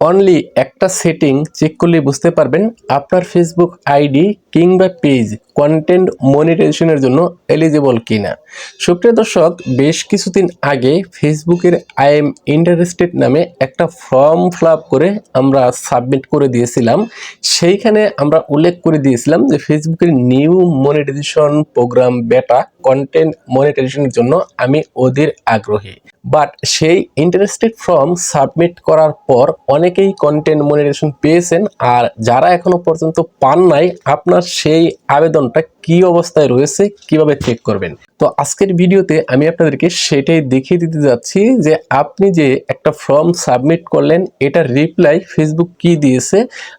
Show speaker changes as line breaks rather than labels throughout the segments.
Only একটা setting check করলে বুঝতে পারবেন আপনার ফেসবুক আইডি কিংবা পেজ কন্টেন্ট মনিটাইজেশনের জন্য এলিজিবল কিনা। সুপ্রিয় দর্শক, বেশ কিছুদিন আগে ফেসবুকের আই এম ইন্টারেস্টেড নামে একটা ফর্ম ফিল করে আমরা সাবমিট করে দিয়েছিলাম। সেইখানে আমরা উল্লেখ করে দিয়েছিলাম যে ফেসবুকের new monetization program beta content মনিটাইজেশনের জন্য আমি ওদের আগ্রহী। বাট সেই ইন্টারেস্টেড ফর্ম সাবমিট করার পর অনেকেই কন্টেন্ট মনিটেশন পেয়েছেন আর যারা এখনও পর্যন্ত পান নাই, আপনার সেই আবেদনটা কি অবস্থায় রয়েছে, কীভাবে চেক করবেন? তো আজকের ভিডিওতে আমি আপনাদেরকে সেটাই দেখিয়ে দিতে যাচ্ছি যে আপনি যে একটা ফর্ম সাবমিট করলেন, এটার রিপ্লাই ফেসবুক কি দিয়েছে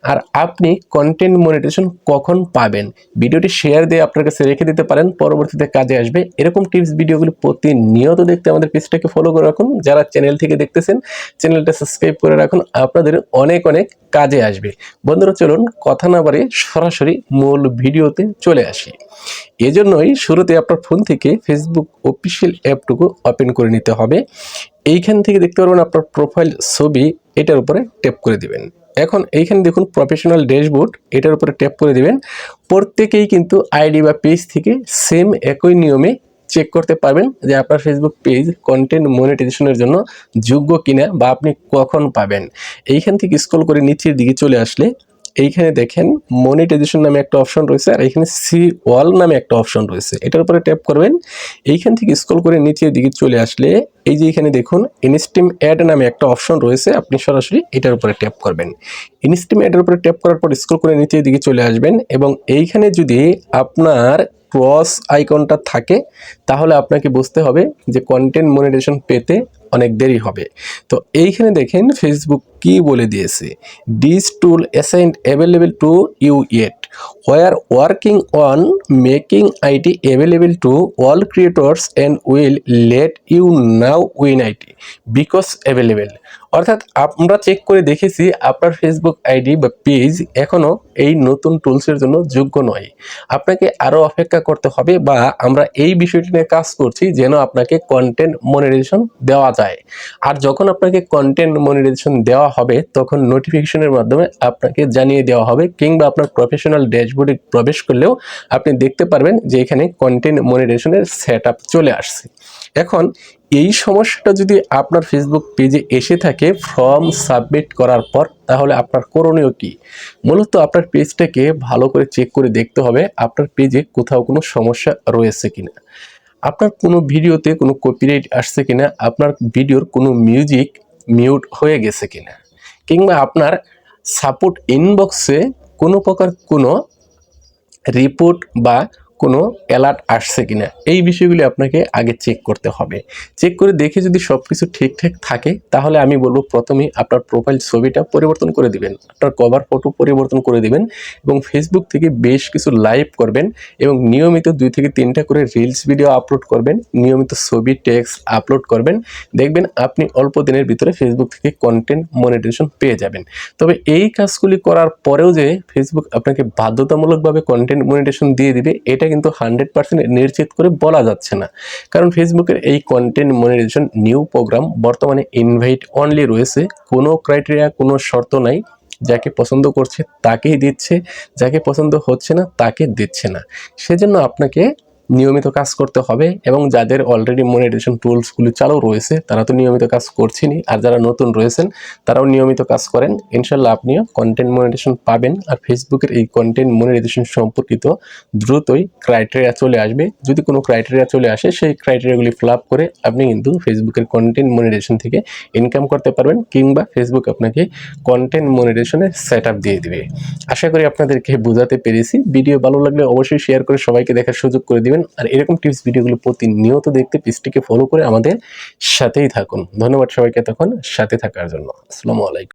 আর আপনি কন্টেন্ট মনিটেশন কখন পাবেন? ভিডিওটি শেয়ার দিয়ে আপনার কাছে রেখে দিতে পারেন, পরবর্তীতে কাজে আসবে। এরকম টিপস ভিডিওগুলি প্রতিনিয়ত দেখতে আমাদের পেজটাকে ফলো করে রাখুন। যারা চ্যানেল থেকে দেখতেছেন চ্যানেলটা সাবস্ক্রাইব করে রাখুন, আপনাদের অনেক অনেক কাজে আসবে। বন্ধুরা, চলুন কথা না বাড়িয়ে সরাসরি মূল ভিডিওতে চলে আসি। এজন্যই শুরুতে আপনার ফোন থেকে ফেসবুক অফিসিয়াল অ্যাপটুকু ওপেন করে নিতে হবে। এইখান থেকে দেখতে পারবেন আপনার প্রোফাইল ছবি, এটার উপরে ট্যাপ করে দিবেন। এখন এইখানে দেখুন প্রফেশনাল ড্যাশবোর্ড এটার উপরে ট্যাপ করে দিবেন। প্রত্যেকেই কিন্তু আইডি বা পেজ থেকে সেম একই নিয়মে চেক করতে পারবেন যে আপনার ফেসবুক পেজ কন্টেন্ট মনিটাইজেশনের জন্য যোগ্য কিনা বা আপনি কখন পাবেন। এইখান থেকে স্ক্রল করে নিচের দিকে চলে আসলে এইখানে দেখেন মনিটাইজেশন নামে একটা অপশন রয়েছে, আর এখানে সি ওয়াল নামে একটা অপশন রয়েছে। এটার উপরে ট্যাপ করবেন, এইখান থেকে স্ক্রল করে নিচের দিকে চলে আসলে এই যে এখানে দেখুন ইনস্টিম অ্যাড নামে একটা অপশন রয়েছে, আপনি সরাসরি এটার উপরে ট্যাপ করবেন। ইনস্টিম অ্যাডের উপরে ট্যাপ করার পর স্ক্রল করে নিচের দিকে চলে আসবেন, এবং এইখানে যদি আপনার ক্রস আইকনটা থাকে, তাহলে আপনাকে বুঝতে হবে যে কন্টেন্ট মনিটাইজেশন পেতে অনেক দেরি হবে। তো এইখানে দেখেন ফেসবুক কি বলে দিয়েছে? This tool assigned available to you yet where working on making it available to all creators and will let you know when it because available অর্থাৎ আমরা চেক করে দেখেছি আপনার ফেসবুক আইডি বা পেজ এখনও এই নতুন টুলসের জন্য যোগ্য নয়। আপনাকে আরও অপেক্ষা করতে হবে বা আমরা এই বিষয়টি নিয়ে কাজ করছি যেন আপনাকে কন্টেন্ট মনিটাইজেশন দেওয়া যায়। আর যখন আপনাকে কন্টেন্ট মনিটাইজেশন দেওয়া হবে, তখন নোটিফিকেশনের মাধ্যমে আপনাকে জানিয়ে দেওয়া হবে কিংবা আপনার প্রফেশনাল ড্যাশবোর্ডে প্রবেশ করলেও আপনি দেখতে পারবেন যে এখানে কন্টেন্ট মনিটাইজেশনের সেট চলে আসছে। এখন এই সমস্যাটা যদি আপনার ফেসবুক পেজে এসে থাকে ফর্ম সাবমিট করার পর, তাহলে আপনার করণীয় কি? মূলত আপনার পেজটাকে ভালো করে চেক করে দেখতে হবে আপনার পেজে কোথাও কোনো সমস্যা রয়েছে কিনা। আপনার কোনো ভিডিওতে কোনো কপিরাইট আসছে কিনা, আপনার ভিডিওর কোনো মিউজিক মিউট হয়ে গেছে কিনা, কিংবা আপনার সাপোর্ট ইনবক্সে কোনো প্রকার কোনো রিপোর্ট বা কোনো অ্যালার্ট আসছে কিনা, এই বিষয়গুলি আপনাকে আগে চেক করতে হবে। চেক করে দেখে যদি সব কিছু ঠিকঠাক থাকে, তাহলে আমি বলব প্রথমেই আপনার প্রোফাইল ছবিটা পরিবর্তন করে দিবেন, আপনার কভার ফটো পরিবর্তন করে দিবেন এবং ফেসবুক থেকে বেশ কিছু লাইভ করবেন এবং নিয়মিত দুই থেকে তিনটা করে রিলস ভিডিও আপলোড করবেন, নিয়মিত ছবি টেক্সট আপলোড করবেন, দেখবেন আপনি অল্প দিনের ভিতরে ফেসবুক থেকে কন্টেন্ট মনিটেশন পেয়ে যাবেন। তবে এই কাজগুলি করার পরেও যে ফেসবুক আপনাকে বাধ্যতামূলকভাবে কন্টেন্ট মনিটেশন দিয়ে দিবে, এটা কিন্তু হান্ড্রেড পার্সেন্ট নিশ্চিত করে বলা যাচ্ছে না। কারণ ফেসবুকের এই কন্টেন্ট মনিটাইজেশন নিউ প্রোগ্রাম বর্তমানে ইনভাইট অনলি রয়েছে। কোনো ক্রাইটেরিয়া কোনো শর্ত নাই। যাকে পছন্দ করছে তাকেই দিচ্ছে, যাকে পছন্দ হচ্ছে না তাকে দিচ্ছে না। সেজন্য আপনাকে নিয়মিত কাজ করতে হবে এবং যাদের অলরেডি মনিটাইজেশন টুলসগুলি চালু রয়েছে, তারা তো নিয়মিত কাজ করছেনই। আর যারা নতুন রয়েছেন, তারাও নিয়মিত কাজ করেন। ইনশাল্লাহ আপনিও কন্টেন্ট মনিটাইজেশন পাবেন আর ফেসবুকের এই কন্টেন্ট মনিটাইজেশন সম্পর্কিত দ্রুতই ক্রাইটেরিয়া চলে আসবে। যদি কোনো ক্রাইটেরিয়া চলে আসে, সেই ক্রাইটেরিয়াগুলি ফিল আপ করে আপনি কিন্তু ফেসবুকের কন্টেন্ট মনিটাইজেশন থেকে ইনকাম করতে পারবেন কিংবা ফেসবুক আপনাকে কন্টেন্ট মনিটাইজেশনের সেট আপ দিয়ে দিবে। আশা করি আপনাদেরকে বোঝাতে পেরেছি। ভিডিও ভালো লাগলে অবশ্যই শেয়ার করে সবাইকে দেখার সুযোগ করে দিবেন। আর এরকম টিপস ভিডিওগুলো প্রতিনিয়ত দেখতে পেজটিকে ফলো করে আমাদের সাথেই থাকুন। ধন্যবাদ সবাইকে তখন সাথে থাকার জন্য। আসসালামু আলাইকুম।